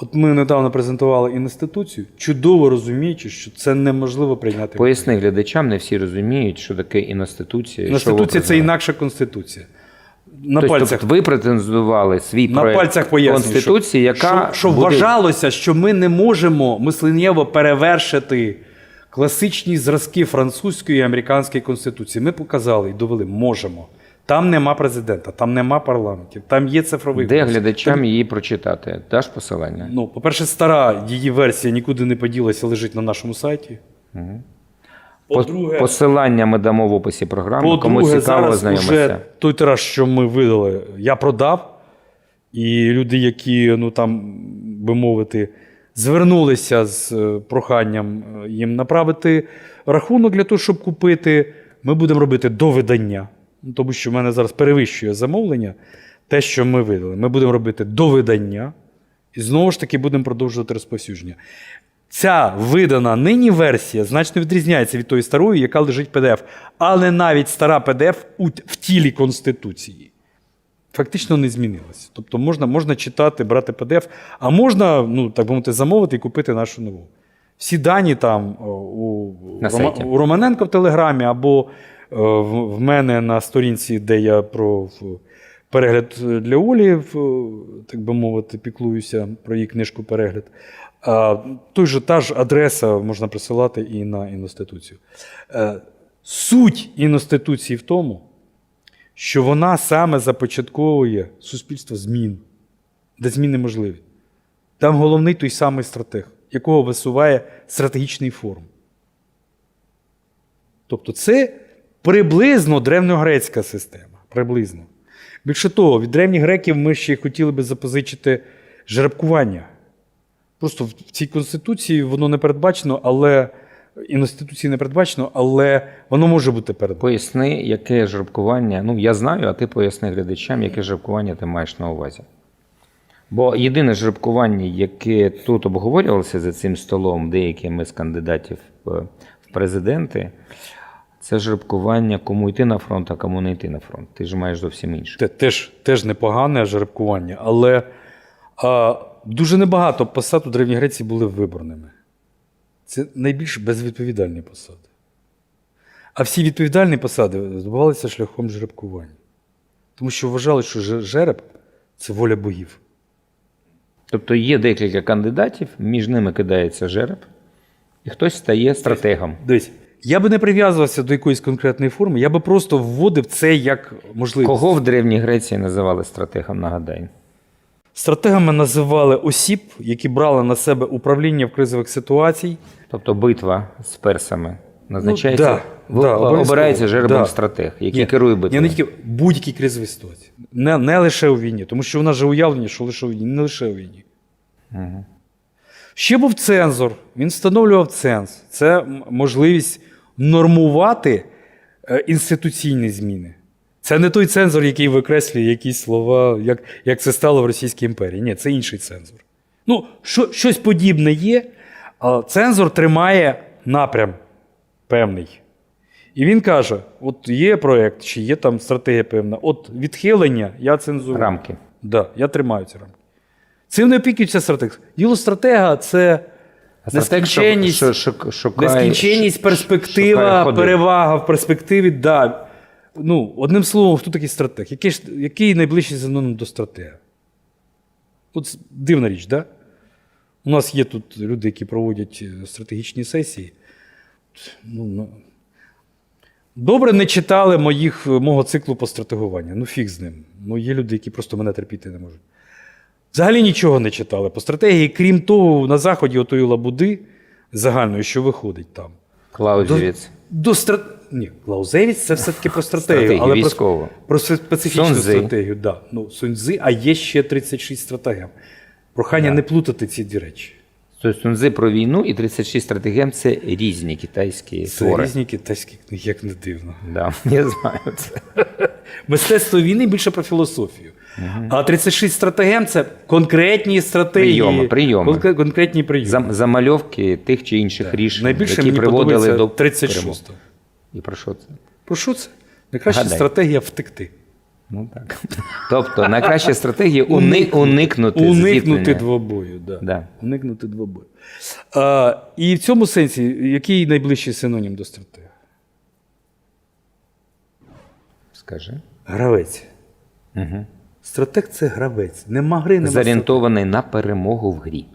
От ми недавно презентували інституцію, чудово розуміючи, що це неможливо прийняти. Поясни глядачам, не всі розуміють, що таке інституція. Інституція це інакша конституція. На Тобто, пальцях, ви претендували свій на проект пальцях Конституції, що, яка що, що буде... вважалося, що ми не можемо мисленнєво перевершити класичні зразки французької і американської конституції. Ми показали і довели, можемо. Там нема президента, там нема парламентів, там є цифровий Де голос. глядачам її прочитати? Даш посилання? Ну, по-перше, стара її версія нікуди не поділася, лежить на нашому сайті. По-друге, Посилання ми дамо в описі програми. Кому по-друге цікаво, зараз знайомиться. уже той тираж, що ми видали, я продав. І люди, які, ну там, би мовити, звернулися з е, проханням е, їм направити рахунок для того, щоб купити, ми будемо робити до видання. Ну, Тому що в мене зараз перевищує замовлення. Те, що ми видали, ми будемо робити до видання. І знову ж таки будемо продовжувати розповсюдження. Ця видана нині версія значно відрізняється від тої старої, яка лежить PDF. Але навіть стара PDF в тілі Конституції фактично не змінилася. Тобто можна, можна читати, брати PDF, а можна, ну, так би мовити, замовити і купити нашу нову. Всі дані там о, у, у Романенка в Телеграмі або е, в, в мене на сторінці, де я про перегляд для Олі, так би мовити, піклуюся про її книжку перегляд. Той же, та ж адреса можна присилати і на інституцію. Е, суть інституції в тому, що вона саме започатковує суспільство змін, де зміни можливі. Там головний той самий стратег, якого висуває стратегічний форум. Тобто це приблизно древньогрецька система. Приблизно. Більше того, від древніх греків ми ще хотіли би запозичити жеребкування. Просто в цій конституції воно не передбачено, але інституції не передбачено, але воно може бути передбачено. Поясни, яке жеребкування. Ну, я знаю, а ти поясни глядачам, яке жеребкування ти маєш на увазі. Бо єдине жеребкування, яке тут обговорювалося за цим столом деякими з кандидатів в в президенти, це жеребкування, кому йти на фронт, а кому не йти на фронт. Ти ж маєш зовсім інше. Те теж, теж непогане жеребкування, але а, дуже небагато посад у Древній Греції були виборними. Це найбільш безвідповідальні посади. А всі відповідальні посади здобувалися шляхом жеребкування. Тому що вважали, що жереб це воля богів. Тобто є декілька кандидатів, між ними кидається жереб, і хтось стає стратегом. Дивись, я би не прив'язувався до якоїсь конкретної форми, я би просто вводив це як можливість. Кого в Древній Греції називали стратегом, нагадай? Стратегами називали осіб, які брали на себе управління в кризових ситуацій. Тобто битва з персами назначається, да, в- да, обирається жеребом Да. стратег, який Ні, керує Ні, битвою. не тільки будь-які кризові ситуації. Не, не лише у війні, тому що у нас же уявлення, що лише у війні, не лише у війні. Мгм. Ще був цензор, він встановлював ценз. Це можливість нормувати е, інституційні зміни. Це не той цензор, який викреслює якісь слова, як, як це стало в Російській імперії. Ні, це інший цензор. Ну, що, щось подібне є, а цензор тримає напрям певний. І він каже: от є проєкт, чи є там стратегія певна, от відхилення я цензурую. Рамки. Да, я тримаю ці рамки. Цим не опікується стратег. Діло стратега це нескінченність, нескінченність, перспектива, перевага в перспективі. Да. Ну, одним словом, хто такий стратег? Який, який найближчий синонім до стратега? От дивна річ, да? У нас є тут люди, які проводять е, стратегічні сесії. Ну, ну, Добре не читали моїх, мого циклу по стратегуванню. Ну, фіг з ним. Ну, є люди, які просто мене терпіти не можуть. Взагалі нічого не читали по стратегії, крім того, на заході отої лабуди загальної, що виходить там. Клаузевіц. До стра... Ні, Клаузевіць це все-таки про стратегію, Стратегію, але військову. про, про специфічну Сунь-Цзи. стратегію. Да. Ну, Сунь-Цзи, а є ще 36 стратегем. Прохання не плутати ці дві речі. Тобто Сунзи про війну і 36 стратегем це різні китайські Це твори. різні китайські книги, як не дивно. Да, я знаю це. Мистецтво війни більше про філософію. А 36 стратегем це конкретні стратегії. Прийоми, прийоми. конкре- конкретні прийоми. Зам- Замальовки тих чи інших рішень, Найбільше які мені приводили подобається до 36. перемог. І про що це? Про що це? Найкраща Гадай. стратегія втекти. Ну так. Тобто найкраща стратегія уни, уникнути, Уникнути зіткнення. двобою. Да. Да. Уникнути двобою. А, і в цьому сенсі, який найближчий синонім до стратега? Скажи. Гравець. Угу. Стратег це гравець. Нема гри, нема Зорієнтований на перемогу в грі.